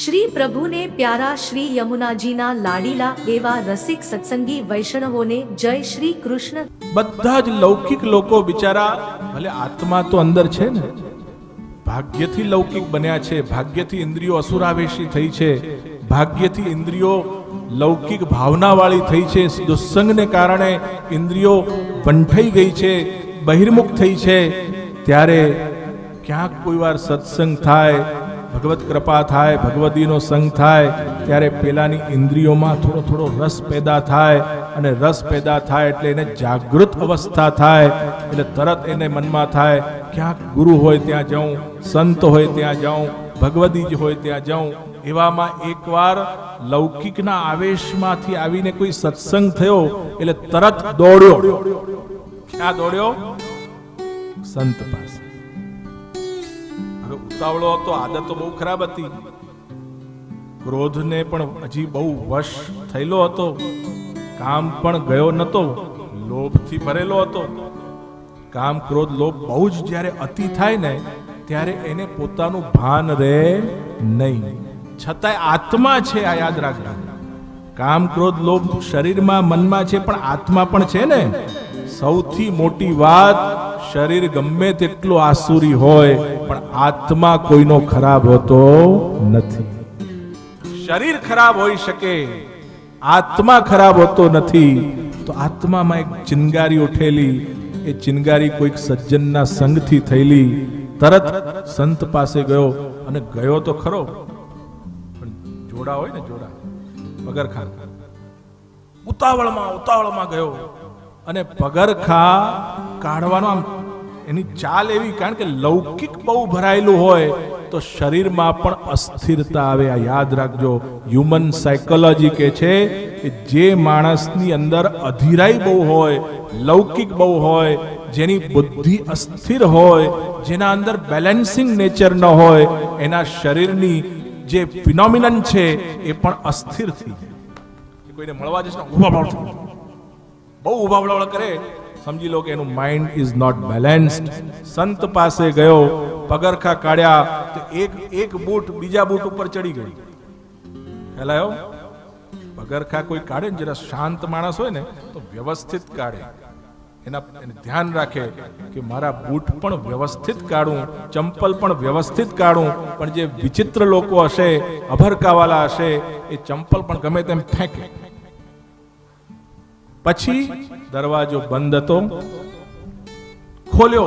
શ્રી પ્રભુને પ્યારા શ્રી યમુનાજીના લાડીલા એવા રસિક સત્સંગી વૈષ્ણવોને જય શ્રી કૃષ્ણ. બધા જ લૌકિક લોકો બિચારા, ભલે આત્મા તો અંદર છે ને, ભાગ્યથી લૌકિક બન્યા છે, ભાગ્યથી ઇન્દ્રિયો અસુરાવેશી થઈ છે, ભાગ્યથી ઇન્દ્રિયો લૌકિક ભાવનાવાળી થઈ છે, દુસ્સંગને કારણે ઇન્દ્રિયો વંઠાઈ ગઈ છે, બહિર્મુખ થઈ છે, ત્યારે ક્યાંક કોઈ વાર સત્સંગ થાય ભગવત કૃપા થાય, ભગવદીનો સંગ થાય, ત્યારે પેલાની ઇન્દ્રિયોમાં થોડો થોડો રસ પેદા થાય અને રસ પેદા થાય એટલે એને જાગૃત અવસ્થા થાય, એટલે તરત એને મનમાં થાય, ક્યાંક ગુરુ હોય ત્યાં જાઉં, સંત હોય ત્યાં જાઉં, ભગવદી જ હોય ત્યાં જાઉં. એવામાં એકવાર લૌકિકના આવેશમાંથી આવીને કોઈ સત્સંગ થયો, એટલે તરત દોડ્યો. ક્યાં દોડ્યો? સંત પાસે. ઉતાવળો હતો આદત બહુ ખરાબ હતી. ક્રોધને પણ હજી બહુ વશ થયેલો હતો. કામ પણ ગયો નતો, લોભથી ભરેલો હતો. કામ, ક્રોધ, લોભ બહુ જ જ્યારે અતિ થાય ને, ત્યારે એને પોતાનું ભાન રહે નહીં. છતાંય આત્મા છે, આ યાદ રાખજો. કામ, ક્રોધ, લોભ શરીરમાં, મનમાં છે, પણ આત્મા પણ છે ને. સૌથી મોટી વાત, શરીર ગમે તેટલું આસુરી હોય પણ આત્મા કોઈનો ખરાબ હોતો નથી. શરીર ખરાબ હોઈ શકે, આત્મા ખરાબ હોતો નથી, તો આત્મામાં એક ચિનગારી ઉઠેલી, એ ચિનગારી કોઈક સજ્જનના સંગથી થયેલી, તરત સંત પાસે ગયો અને ગયો તો ખરો, પણ જોડા હોય ને જોડા પગરખા ઉતાવળમાં ઉતાવળમાં ગયો અને પગરખા કાઢવાનો આમ એની ચાલ એવી, કારણ કે લૌકિક બહુ ભરાયેલું હોય તો શરીરમાં પણ અસ્થિરતા આવે. આ યાદ રાખજો. હ્યુમન સાયકોલોજી કે છે કે જે માણસની અંદર અધીરાઈ બહુ હોય, લૌકિક બહુ હોય, જેની બુદ્ધિ અસ્થિર હોય, જેના અંદર બેલેન્સિંગ નેચર ન હોય, એના શરીરની જે ફિનોમિનન છે એ પણ અસ્થિર થઈ જાય. કોઈને મળવા જશે જાય. બહુ ઊભા કરે. સમજી લો કે એનું માઇન્ડ ઇઝ નોટ બેલેન્સ્ડ સંત પાસે ગયો, પગરખા કાઢ્યા, તો એક એક બૂટ બીજા બૂટ ઉપર ચડી ગઈ આવ્યો પગરખા કોઈ કાઢે ને જરા શાંત માણસ હોય ને, તો વ્યવસ્થિત કાઢે. એના, એને ધ્યાન રાખે કે મારા બૂટ પણ વ્યવસ્થિત કાઢું, ચંપલ પણ વ્યવસ્થિત કાઢું, પણ જે વિચિત્ર લોકો હશે, અભરકાવાલા હશે, એ ચંપલ પણ ગમે તેમ ફેંકે. પછી દરવાજો બંધ હતો, ખોલ્યો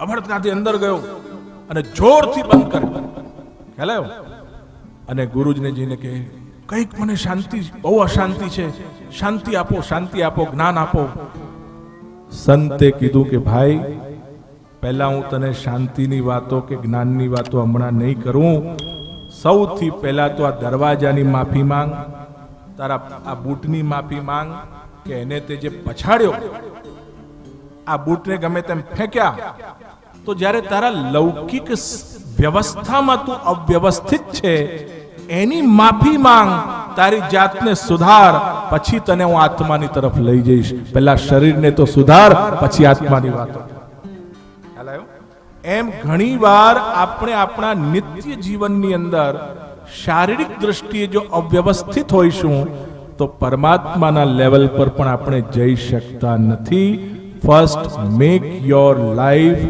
અભડતાથી અંદર ગયો અને જોરથી બંધ કર્યો. ખ્યાલ અને ગુરુજીને જઈને કે કંઈક મને શાંતિ, બહુ અશાંતિ છે. શાંતિ આપો શાંતિ આપો, જ્ઞાન આપો. સંતે કીધું કે, ભાઈ, પહેલા હું તને શાંતિની વાતો કે જ્ઞાનની વાતો હમણાં નહીં કરું. સૌથી પહેલા તો આ દરવાજાની માફી માંગ તારા આ બૂટની માફી માંગ કે એને તે જે પછાડ્યો, આ બૂટને ગમે તેમ ફેંક્યા, તો જ્યારે તારા લૌકિક વ્યવસ્થામાં તું અવ્યવસ્થિત છે, એની માફી માંગ તારી જાતને સુધાર, પછી તને હું આત્માની તરફ લઈ જઈશ. પહેલા શરીરને તો સુધાર, પછી આત્માની વાતો. એમ ઘણી ઘણીવાર આપણે આપણા નિત્ય જીવનની અંદર શારીરિક દ્રષ્ટિએ જો અવ્યવસ્થિત હોઈશું, તો પરમાત્માના લેવલ પર પણ આપણે જઈ શકતા નથી. First make your life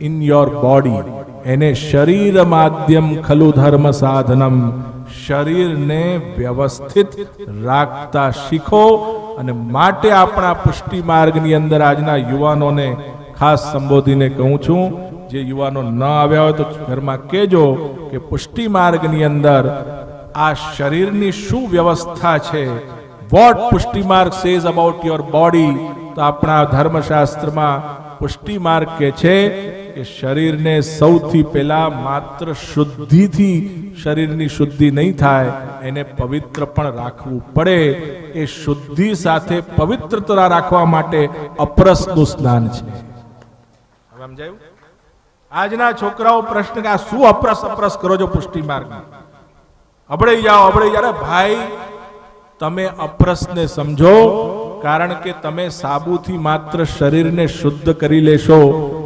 in your body એને શરીર માધ્યમ ખલુ ધર્મ સાધનમ. શરીરને વ્યવસ્થિત રાખતા શીખો અને માટે આપણા પુષ્ટિ માર્ગની અંદર આજના યુવાનોને ખાસ સંબોધીને કહું છું જે યુવાનો ન આવ્યા હોય તો ઘરમાં કહેજો કે પુષ્ટિ માર્ગની અંદર આ શરીરની શું વ્યવસ્થા છે? વોટ પુષ્ટિ માર્ગ સેઝ અબાઉટ યોર બોડી તો આપણા ધર્મશાસ્ત્રમાં પુષ્ટિ માર્ગ કે છે કે શરીરને સૌથી પહેલા માત્ર શુદ્ધિથી શરીરની શુદ્ધિ નહીં થાય, એને પવિત્ર પણ રાખવું પડે. એ શુદ્ધિ સાથે પવિત્રતા રાખવા માટે અપરસનું સ્નાન છે. સમજાયું? આજના છોકરાઓ પ્રશ્ન કે આ શું અપરસ અપરસ કરો છો પુષ્ટિ માર્ગમાં અબળાઈ જાઓ અબળાઈ જાઓ ભાઈ, તમે અપરસને સમજો, કારણ કે તમે સાબુથી માત્ર શરીરને શુદ્ધ કરી લેશો.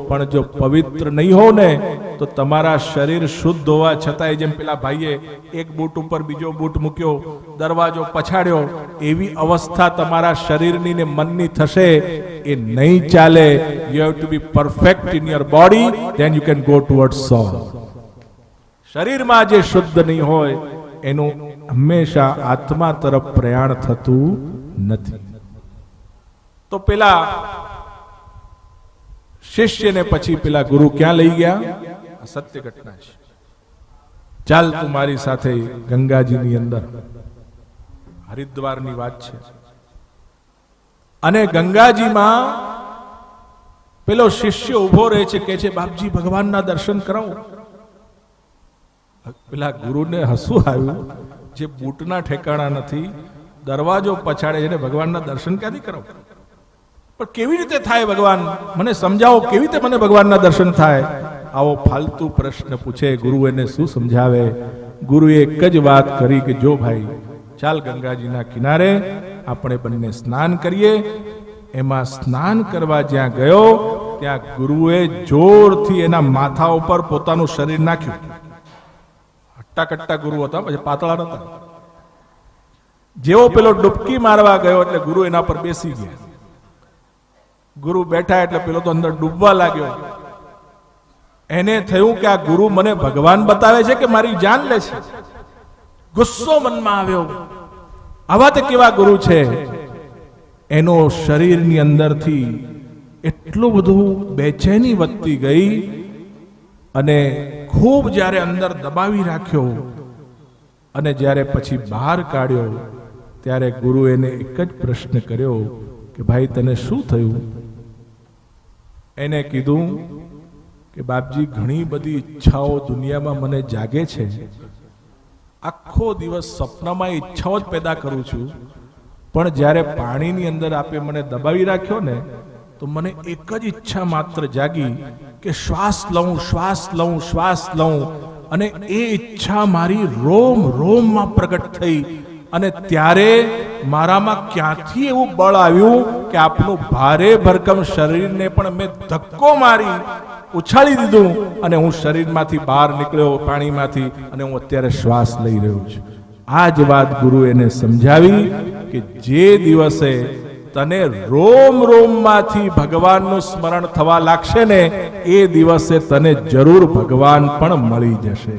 પણ જો પવિત્ર નહીં હો ને, તો તમારા શરીર શુદ્ધ હોવા છતાંય જેમ પેલા ભાઈએ એક બૂટ ઉપર બીજો બૂટ મૂક્યો, દરવાજો પછાડ્યો, એવી અવસ્થા તમારા શરીરની ને મનની થશે, એ નહીં ચાલે. You have to be perfect in your body then you can go toward soul શરીરમાં જે શુદ્ધ નહીં હોય, એનું હંમેશા આત્મા તરફ પ્રયાણ થતું નથી. તો પેલા શિષ્યને પછી પેલા ગુરુ ક્યાં લઈ ગયા? સત્ય ઘટના છે. ચાલ તું મારી સાથે ગંગાજીની અંદર. હરિદ્વારની વાત છે. અને ગંગાજીમાં પેલો શિષ્ય ઊભો રહે છે કે છે, બાપજી, ભગવાનના દર્શન કરાવો. પેલા ગુરુને હસવું આવ્યું, જે બૂટના ઠેકાણા નથી, દરવાજો પછાડે એને ભગવાનના દર્શન ક્યાંથી કરો પણ કેવી રીતે થાય ભગવાન? મને સમજાવો, કેવી રીતે મને ભગવાનના દર્શન થાય? આવો ફાલતુ પ્રશ્ન પૂછે, ગુરુ એને શું સમજાવે? ગુરુએ એક જ વાત કરી કે, જો ભાઈ, ચાલ ગંગાજીના કિનારે આપણે બંને સ્નાન કરીએ. એમાં સ્નાન કરવા જ્યાં ગયો, ત્યાં ગુરુએ જોરથી એના માથા ઉપર પોતાનું શરીર નાખ્યું. હટ્ટા કટ્ટા ગુરુ હતા, પછી પાતળા નતા જેવો પેલો ડૂબકી મારવા ગયો એટલે ગુરુ એના પર બેસી ગયા. ગુરુ બેઠા એટલે પેલો તો અંદર ડૂબવા લાગ્યો. એને થયું કે આ ગુરુ મને ભગવાન બતાવે છે કે મારી જાન લે છે? ગુસ્સો મનમાં આવ્યો. આવા તે કેવા ગુરુ છે? એનો શરીરની અંદરથી એટલું બધું બેચેની વધતી ગઈ અને ખૂબ જ્યારે અંદર દબાવી રાખ્યો અને જ્યારે પછી બહાર કાઢ્યો, ત્યારે ગુરુ એને એક જ પ્રશ્ન કર્યો કે, ભાઈ, તને શું થયું? એને કીધું કે બાપજી, ઘણી બધી ઈચ્છાઓ દુનિયામાં મને જાગે છે. આખો દિવસ સપનામાં ઈચ્છાઓ જ પેદા કરું છું. પણ જ્યારે પાણીની અંદર આપે મને દબાવી રાખ્યો ને, તો મને એક જ ઈચ્છા માત્ર જાગી કે શ્વાસ લઉં શ્વાસ લઉં શ્વાસ લઉં. અને એ ઈચ્છા મારી રોમ, રોમમાં પ્રગટ થઈ અને ત્યારે મારામાં ક્યાંથી એવું બળ આવ્યું કે આપનું ભારે ભરકમ શરીરને પણ મેં ધક્કો મારી ઉછાળી દીધું અને હું શરીરમાંથી બહાર નીકળ્યો, પાણીમાંથી, અને હું અત્યારે શ્વાસ લઈ રહ્યો છું. આ જ વાત ગુરુ એને સમજાવી કે જે દિવસે તને રોમ રોમમાંથી ભગવાનનું સ્મરણ થવા લાગશે ને, એ દિવસે તને જરૂર ભગવાન પણ મળી જશે.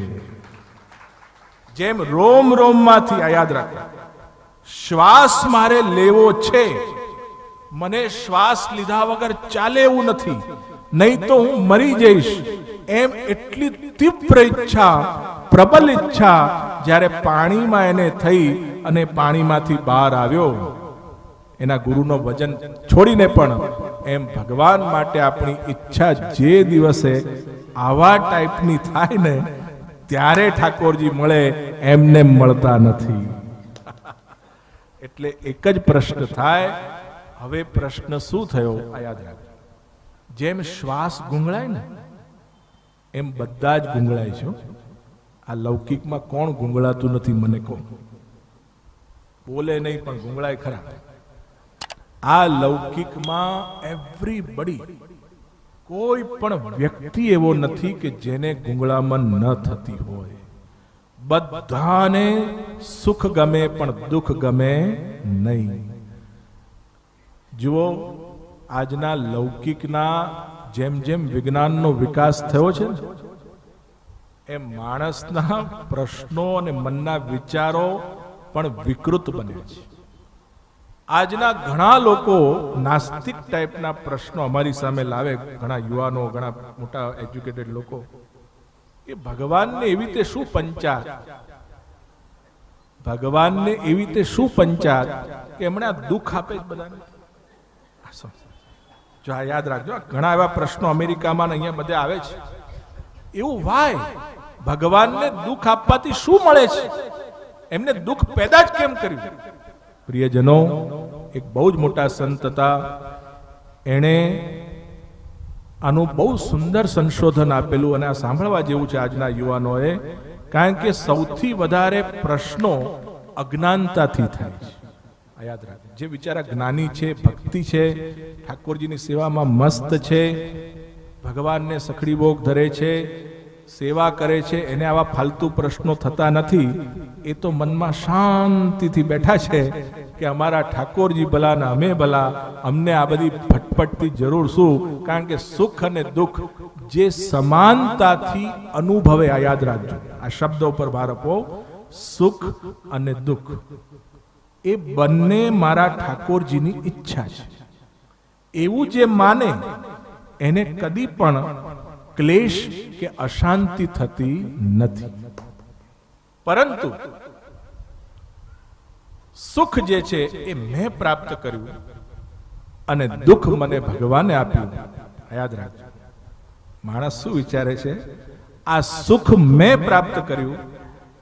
જેમ રોમ રોમમાંથી આ યાદ રાખો. શ્વાસ મારે લેવો છે. મને શ્વાસ લીધા વગર ચાલે એવું નથી. નહીં તો હું મરી જઈશ. એમ એટલી તીવ્ર ઈચ્છા, પ્રબલ ઈચ્છા જ્યારે પાણીમાં એને થઈ અને પાણીમાંથી બહાર આવ્યો. એના ગુરુનો વજન છોડીને પણ એમ ભગવાન માટે આપણી ઈચ્છા જે દિવસે આવા ટાઈપની થાય ને, ત્યારે ઠાકોરજી મળે એમને મળતા નથી. એટલે એક જ પ્રશ્ન થાય, હવે પ્રશ્ન શું થયો? આ યાદ રાખજો. જેમ શ્વાસ ગુંગળાય ને, એમ બધા જ ગુંગળાય છે આ લૌકિકમાં કોણ ગુંગળાતું નથી મને કહો. બોલે નહીં પણ ગુંગળાય ખરા. આ લૌકિકમાં એવરીબડી કોઈ પણ વ્યક્તિ એવો નથી કે જેને ગુંગળામાં ન થતી હોય. બધાને સુખ ગમે પણ દુઃખ ગમે નહીં. જુઓ, આજના લૌકિકના જેમ જેમ વિજ્ઞાનનો વિકાસ થયો છે એ માણસના પ્રશ્નો અને મનના વિચારો પણ વિકૃત બને છે. આજના ઘણા લોકો નાસ્તિક ટાઈપના પ્રશ્નો અમારી સામે લાવે. ઘણા યુવાનો, ઘણા મોટા એજ્યુકેટેડ લોકો. એ ભગવાનને એવી રીતે શું પંચાત? ભગવાનને એવી રીતે શું પંચાત કે એમણે આ દુઃખ આપે બધાને? જો આ યાદ રાખજો ઘણા એવા પ્રશ્નો અમેરિકામાં અહીંયા બધે આવે છે. એવું વાય, ભગવાનને દુઃખ આપવાથી શું મળે છે? એમને દુઃખ પેદા જ કેમ કર્યું? પ્રિયજનો, એક બહુ જ મોટા સંત હતા. એણે આનું બહુ સુંદર સંશોધન આપેલું અને આ સાંભળવા જેવું છે આજના યુવાનોએ, કારણ કે સૌથી વધારે પ્રશ્નો અજ્ઞાનતાથી થાય છે. આ યાદ રાખે જે બિચારા જ્ઞાની છે, ભક્તિ છે, ઠાકોરજીની સેવામાં મસ્ત છે, ભગવાનને સખડી ભોગ ધરે છે સેવા કરે છે, એને આવા ફાલતુ પ્રશ્નો થતા નથી. એ તો મનમાં શાંતિથી બેઠા છે કે અમારા ઠાકોરજી ભલા ને અમે ભલા, અમને આ બધી ફટફટતી જરૂર શું? કારણ કે સુખ અને દુઃખ જે સમાનતાથી અનુભવે, આ યાદ રાખજો. આ શબ્દો પર ભાર આપો. સુખ અને દુઃખ. એ બંને મારા ઠાકોરજીની ઈચ્છા છે. એવું જે માને, એને કદી પણ ક્લેશ કે અશાંતિ થતી નથી. પરંતુ સુખ જે છે એ મેં પ્રાપ્ત કર્યું અને દુઃખ મને ભગવાને આપ્યું. યાદ રાખજો. માણસ શું વિચારે છે? આ સુખ મેં પ્રાપ્ત કર્યું,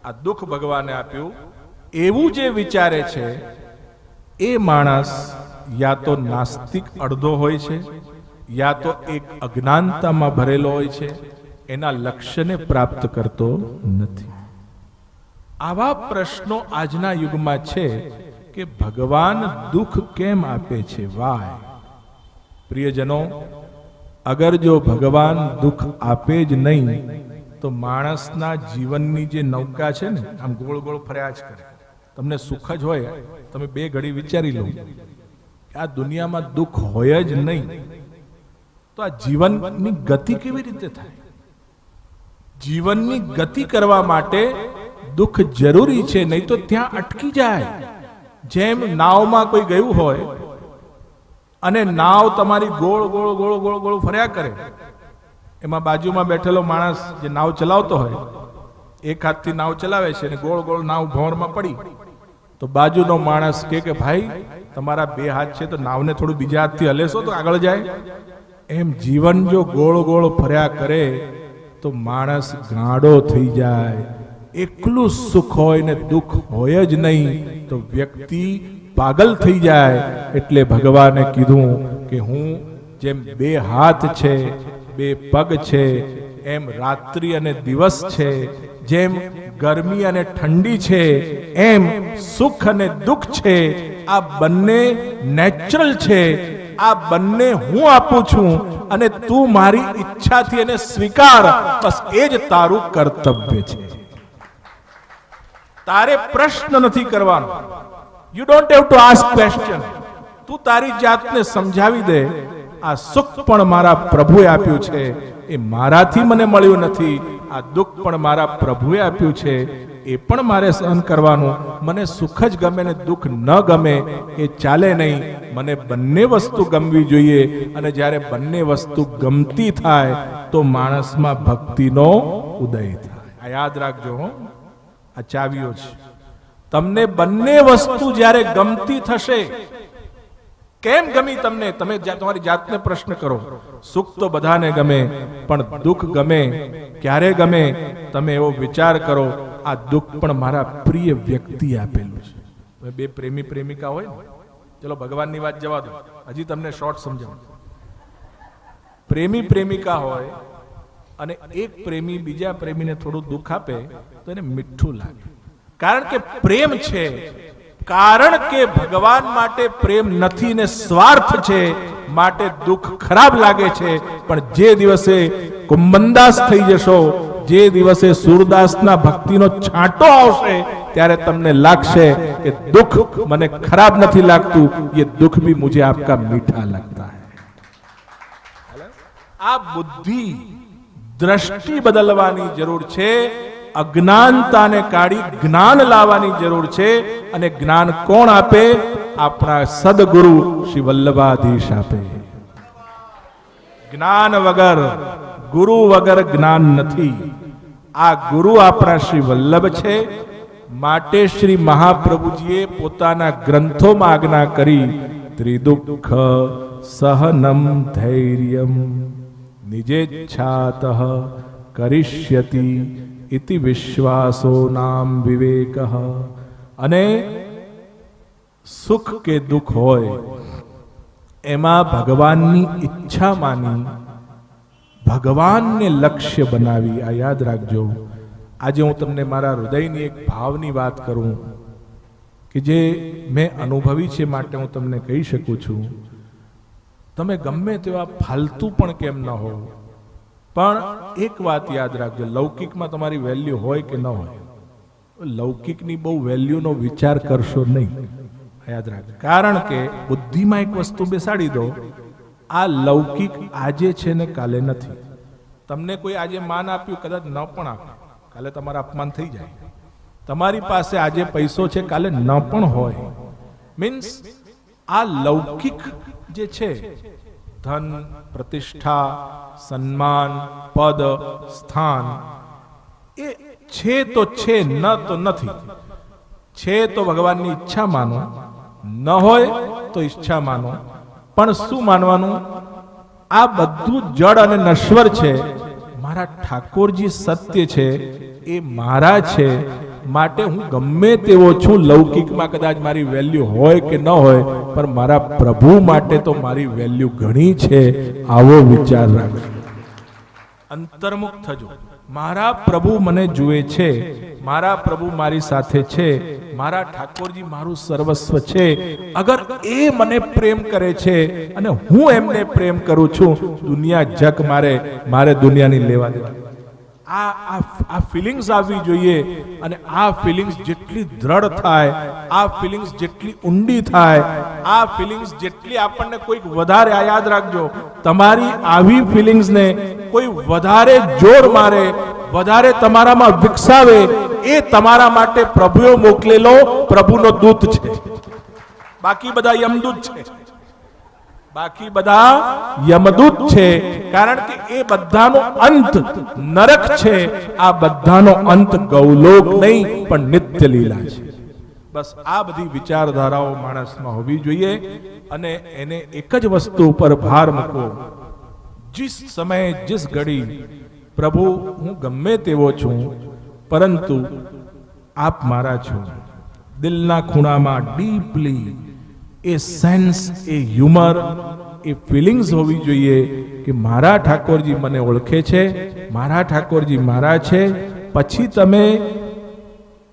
આ દુઃખ ભગવાને આપ્યું. એવું જે વિચારે છે, એ માણસ યા તો નાસ્તિક અડધો હોય છે યા તો એક અજ્ઞાનતામાં ભરેલો હોય છે, એના લક્ષ્યને પ્રાપ્ત કરતો નથી. આવા પ્રશ્નો આજના યુગમાં છે કે ભગવાન દુઃખ કેમ આપે છે? વાય પ્રિયજનો, અગર જો ભગવાન દુઃખ આપે જ નહીં, તો માણસના જીવનની જે નૌકા છે ને, આમ ગોળ ગોળ ફર્યા જ કરે. તમને સુખ જ હોય, તમે બે ઘડી વિચારી લો. આ દુનિયામાં દુઃખ હોય જ નહીં. તો આ જીવનની ગતિ કેવી રીતે થાય? જીવનની ગતિ કરવા માટે દુઃખ જરૂરી છે, નહીં તો ત્યાં અટકી જાય. જેમ નાવમાં કોઈ ગયું હોય અને નાવ તમારી ગોળ ગોળ ગોળ ગોળ ગોળ ફર્યા કરે, એમાં બાજુમાં બેઠેલો માણસ જે નાવ ચલાવતો હોય, એક હાથથી નાવ ચલાવે છે અને ગોળ ગોળ નાવ ભોરમાં પડી, તો બાજુનો માણસ કે કે, ભાઈ, તમારા બે હાથ છે તો નાવને થોડું બીજા હાથથી હલેશો તો આગળ જાય. એમ જીવન જો ગોળ ગોળ ફર્યા કરે, તો માણસ ગાંડો થઈ જાય. એકલું સુખ હોય ને દુઃખ હોય જ નહીં, તો વ્યક્તિ પાગલ થઈ જાય. એટલે ભગવાને કીધું કે હું જેમ બે હાથ છે, બે પગ છે, એમ રાત્રિ અને દિવસ છે, જેમ ગરમી અને ઠંડી છે, એમ સુખ અને દુઃખ છે, આ બંને નેચરલ છે. આ બંને હું આપું છું અને તું મારી ઈચ્છાથી એને સ્વીકાર. બસ એ જ તારું કર્તવ્ય છે. તારે પ્રશ્ન નથી કરવાનો. You don't have to ask question તું તારી જાતને સમજાવી દે. આ સુખ પણ મારા પ્રભુએ આપ્યું છે. એ મારાથી મને મળ્યું નથી. આ દુઃખ પણ મારા પ્રભુએ આપ્યું છે. એ પણ મારે સહન કરવાનું. મને સુખ જ ગમે ને દુઃખ ન ગમે એ ચાલે નહીં. મને બંને વસ્તુ ગમવી જોઈએ અને જ્યારે બંને વસ્તુ ગમતી થાય તો માણસમાં ભક્તિનો ઉદય થાય. આ યાદ રાખજો હો. આ ચાવીઓ છે. તમને બંને વસ્તુ જ્યારે ગમતી થશે, કેમ ગમી તમને? તમે તમારી જાતને પ્રશ્ન કરો. સુખ તો બધાને ગમે, પણ દુઃખ ગમે, ક્યારે ગમે? તમે એવો વિચાર કરો આ દુઃખ પણ મારા પ્રિય વ્યક્તિ આપેલું છે. બે પ્રેમી પ્રેમિકા હોય ને, ચલો ભગવાનની વાત જવા દો. હજી તમને શોર્ટ સમજાવું. પ્રેમી પ્રેમિકા હોય અને એક પ્રેમી બીજા પ્રેમીને થોડું દુઃખ આપે, તો એને મીઠું લાગે. કારણ કે પ્રેમ છે, કારણ કે ભગવાન માટે પ્રેમ નથી ને સ્વાર્થ છે, માટે દુઃખ ખરાબ લાગે છે, પણ જે દિવસે કુંબંદાસ થઈ જશો જે દિવસે સુરદાસના ભક્તિનો છાંટો આવશે, ત્યારે તમને લાગશે કે દુઃખ મને ખરાબ નથી લાગતું, એ દુઃખ ભી મુજે આપકા મીઠા લગતા હૈ. આ બુદ્ધિ દ્રષ્ટિ બદલવાની જરૂર છે, અજ્ઞાનતાને કાઢી જ્ઞાન લાવવાની જરૂર છે, અને જ્ઞાન કોણ આપે? આપણા સદગુરુ શ્રી વલ્લભાધીશ આપે. જ્ઞાન વગર ગુરુ વગર જ્ઞાન નથી. આ ગુરુ આપણા શ્રી વલ્લભ છે. માટે શ્રી મહાપ્રભુજીએ પોતાના ગ્રંથોમાં આજ્ઞા કરી, ત્રિદુઃખ સહનમ ધૈર્યમ નિજેચ્છાત કરિષ્યતિ ઇતિ વિશ્વાસો નામ વિવેક. અને સુખ કે દુઃખ હોય, એમાં ભગવાનની ઈચ્છા માની ભગવાનને લક્ષ્ય બનાવી. આ યાદ રાખજો. આજે હું તમને મારા હૃદયની એક ભાવની વાત કરું કે જે મેં અનુભવી છે માટે હું તમને કહી શકું છું. તમે ગમે તેવા ફાલતુ પણ કેમ ન હો પણ એક વાત યાદ રાખજો. લૌકિકમાં તમારી વેલ્યુ હોય કે ન હોય, લૌકિકની બહુ વેલ્યુનો વિચાર કરશો નહીં. યાદ રાખજો. કારણ કે બુદ્ધિમાં એક વસ્તુ બેસાડી દો. આ લૌકિક આજે છે ને કાલે નથી. તમને કોઈ આજે માન આપ્યું, કદાચ ન પણ આપે. કાલે તમારા અપમાન થઈ જાય. તમારી પાસે આજે પૈસો છે, કાલે ન પણ હોય. મીન્સ આ લૌકિક જે છે, ધન, પ્રતિષ્ઠા, સન્માન, પદ, સ્થાન, એ છે તો છે, ન તો નથી. છે તો ભગવાનની ઈચ્છા માનો, ન હોય તો ઈચ્છા માનો. પણ શું માનવાનું? આ બધું જડ અને નશ્વર છે. મારા ઠાકોરજી સત્ય છે. એ મારા છે. માટે હું ગમે તેવો છું. લૌકિકમાં કદાચ મારી વેલ્યુ હોય કે ન હોય, પણ મારા પ્રભુ માટે તો મારી વેલ્યુ ઘણી છે. આવો વિચાર રાખજો. અંતર્મુખ થજો. મારા પ્રભુ મને જુએ છે. મારા પ્રભુ મારી સાથે છે. મારા ઠાકોરજી મારું સર્વસ્વ છે. અગર એ મને પ્રેમ કરે છે અને હું એમને પ્રેમ કરું છું, દુનિયા જગ મારે મારે દુનિયાની લેવા દેવા. આ આ આ ફિલિંગ્સ આવવી જોઈએ અને આ ફિલિંગ્સ જેટલી દ્રઢ થાય, આ ફિલિંગ્સ જેટલી ઊંડી થાય, આ ફિલિંગ્સ જેટલી આપણને કોઈક વધારે યાદ રાખજો. તમારી આવી ફિલિંગ્સને કોઈ વધારે જોર મારે, વધારે તમારામાં વિકસાવે એ તમારા માટે પ્રભુએ મોકલેલો, પ્રભુનો દૂત છે. બાકી બધા યમદૂત છે. બાકી બધા યમદૂત છે. કારણ કે એ બધાનો અંત નરક છે. આ બધાનો અંત ગૌલોક નહીં, પણ નિત્ય લીલા છે. બસ આ બધી વિચારધારાઓ માણસમાં હોવી જોઈએ અને એને એક જ વસ્તુ ઉપર ભાર મૂકો જીસ સમયે, જીસ ઘડી. પ્રભુ, હું ગમે તેવો છું. પરંતુ આપ મારા છો. દિલના ખૂણામાં ડીપલી એ સેન્સ એ હ્યુમર એ ફિલિંગ્સ હોવી જોઈએ કે મારા ઠાકોરજી મને ઓળખે છે, મારા ઠાકોરજી મારા છે. પછી તમે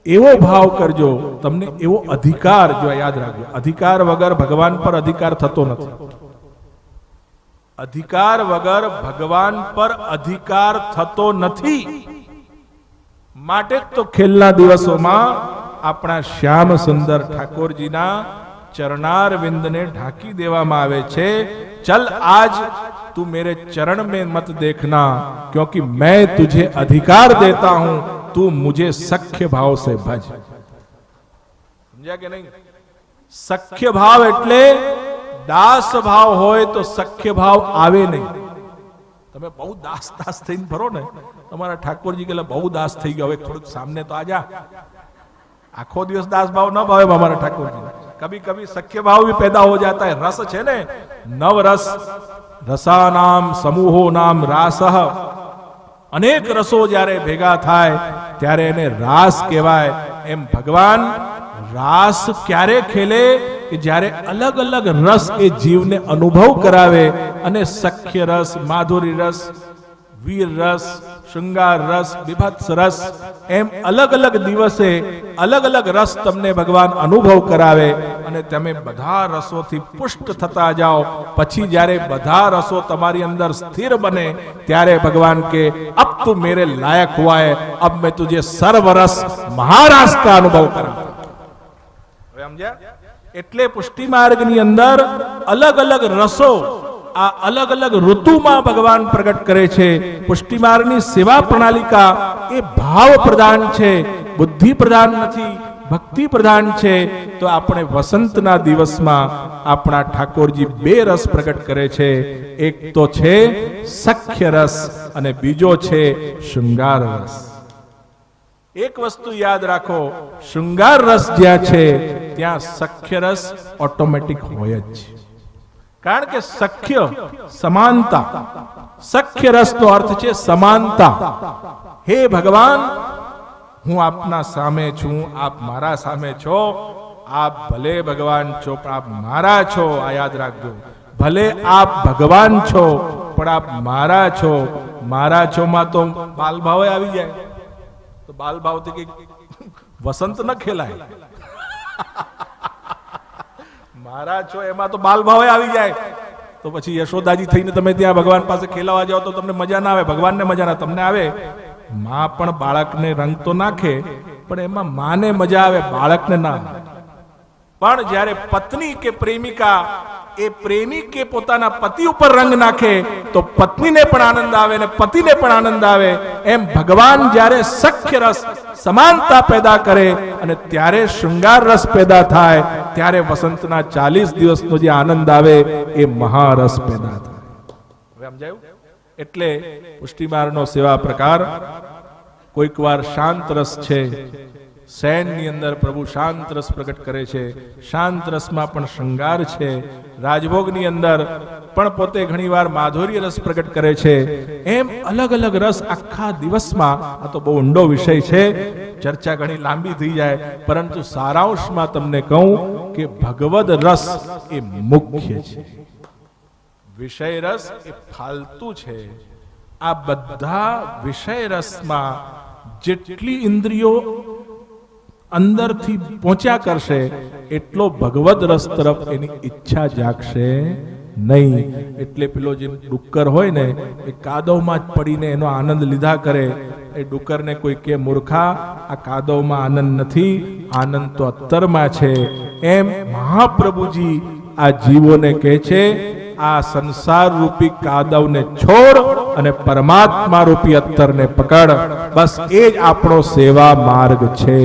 એવો ભાવ કરજો, તમને એવો અધિકાર, જો યાદ રાખજો, અધિકાર વગર ભગવાન પર અધિકાર થતો નથી. અધિકાર વગર ભગવાન પર અધિકાર થતો નથી. માટે તો ખેલના દિવસોમાં આપણા શ્યામ સુંદર ઠાકોરજીના ચરણાર વિંદને ઢાંકી દેવામાં આવે છે. ચલ આજ તું મેરે ચરણ મેં મત દેખના, ક્યોંકિ મેં તુજે અધિકાર દેતા હું, તું મુજે સખ્ય ભાવ સે ભજ. સમજ્યા કે નહીં? સખ્ય ભાવ એટલે દાસ ભાવ હોય તો સખ્ય ભાવ આવે નહીં. તમે બહુ દાસ દાસ થઈને ફરો ને, તમારા ઠાકોરજી કે બહુ દાસ થઈ ગયો, હવે થોડુંક સામને તો આજા આખો દિવસ દાસ ભાવ ન ભાવે અમારા ઠાકોરજી કભી કભી સખ્ય ભાવ બી પેદા હો જાતા હે. રસ છે ને? નવ રસ. રસાનામ સમૂહો નામ, રાસ. અનેક રસો જ્યારે ભેગા થાય, ત્યારે એને રાસ કહેવાય. એમ ભગવાન રાસ ક્યારે ખેલે? કે જ્યારે અલગ અલગ રસ એ જીવને અનુભવ કરાવે અને સખ્ય રસ, માધુરી રસ, વીર રસ, શૃંગાર રસ, બિભત્સ રસ, એમ અલગ અલગ દિવસે અલગ અલગ રસ તમને ભગવાન અનુભવ કરાવે અને તમે બધા રસોથી પુષ્ટ થતા જાઓ. પછી જ્યારે બધા રસો તમારી અંદર સ્થિર બને, ત્યારે ભગવાન કે, અબ તું મેરે લાયક હુઆ હે, અબ મેં તુજે સર્વરસ મહારાસ કા અનુભવ કરા સમજ્યા? એટલે પુષ્ટિ માર્ગની અંદર અલગ અલગ રસો, આ અલગ અલગ ઋતુમાં ભગવાન પ્રગટ કરે છે. પુષ્ટિ માર્ગની સેવા પ્રણાલિકા એ ભાવ પ્રધાન છે, બુદ્ધિ પ્રધાન નથી, ભક્તિ પ્રધાન છે. તો આપણે વસંતના દિવસમાં આપણા ઠાકોરજી બે રસ પ્રગટ કરે છે. એક તો છે સખ્ય રસ અને બીજો છે શૃંગાર રસ. એક વસ્તુ યાદ રાખો, શૃંગાર રસ જ્યાં છે, ત્યાં સખ્ય રસ ઓટોમેટિક હોય જ છે. કારણ કે સખ્ય સમાનતા, સખ્ય રસનો અર્થ છે સમાનતા. હે ભગવાન, હું આપના સામે છું, આપ મારા સામે છો, આપ ભલે ભગવાન છો, પણ આપ મારા છો, આ યાદ રાખજો. ભલે આપ ભગવાન છો, પણ આપ મારા છો મારા છો માં તો બાલભાવે આવી જાય. તો બાલ ભાવથી કઈ વસંત ન ખેલાય. મારા છો, એમાં તો બાલ ભાવે આવી જાય. તો પછી યશોદાજી થઈને તમે ત્યાં ભગવાન પાસે ખેલાવા જાઓ તો તમને મજા ના આવે, ભગવાનને મજા ના તમને આવે. માં પણ બાળકને રંગ તો નાખે, પણ એમાં માને મજા આવે, બાળકને ના પણ જ્યારે પત્ની કે પ્રેમિકા એ પ્રેમિકે પોતાના પતિ ઉપર રંગ નાખે તો પત્નીને પણ આનંદ આવે ને પતિને પણ આનંદ આવે. એમ ભગવાન જ્યારે સખ્ય રસ સમાનતા પેદા કરે અને ત્યારે શૃંગાર રસ પેદા થાય, ત્યારે વસંતના ચાલીસ દિવસનો જે આનંદ આવે એ મહારસ પેદા થાય. સમજાયું? એટલે પુષ્ટિમાર્ગનો સેવા પ્રકાર, કોઈક વાર શાંત રસ છે સૈનની અંદર પ્રભુ શાંત રસ પ્રગટ કરે છે. શાંત રસમાં પણ શૃંગાર છે. રાજભોગની અંદર પણ પોતે ઘણીવાર માધુર્ય રસ પ્રગટ કરે છે. એમ અલગ અલગ રસ આખા દિવસમાં, આ તો બહુ ઊંડો વિષય છે, ચર્ચા ઘણી લાંબી થઈ જાય, પરંતુ સારાંશમાં તમને કહું કે ભગવદ રસ એ મુખ્ય છે. વિષય રસ એ ફાલતુ છે. આ બધા વિષય રસમાં જેટલી ઇન્દ્રિયો અંદરથી પહોંચ્યા કરશે, એટલો ભગવદ રસ તરફ એની ઈચ્છા જાગશે નહીં. એટલે પેલો જે ડુક્કર હોય ને, એ કાદવમાં જ પડીને એનો આનંદ લીધા કરે. એ ડુક્કરને કોઈ કે, મૂર્ખા, આ કાદવમાં આનંદ નથી, આનંદ તો અત્તરમાં છે. એમ મહાપ્રભુજી આ જીવોને કહે છે, આ સંસાર રૂપી કાદવને છોડ અને પરમાત્મા રૂપી અત્તરને પકડ. બસ એ જ આપણો સેવા માર્ગ છે.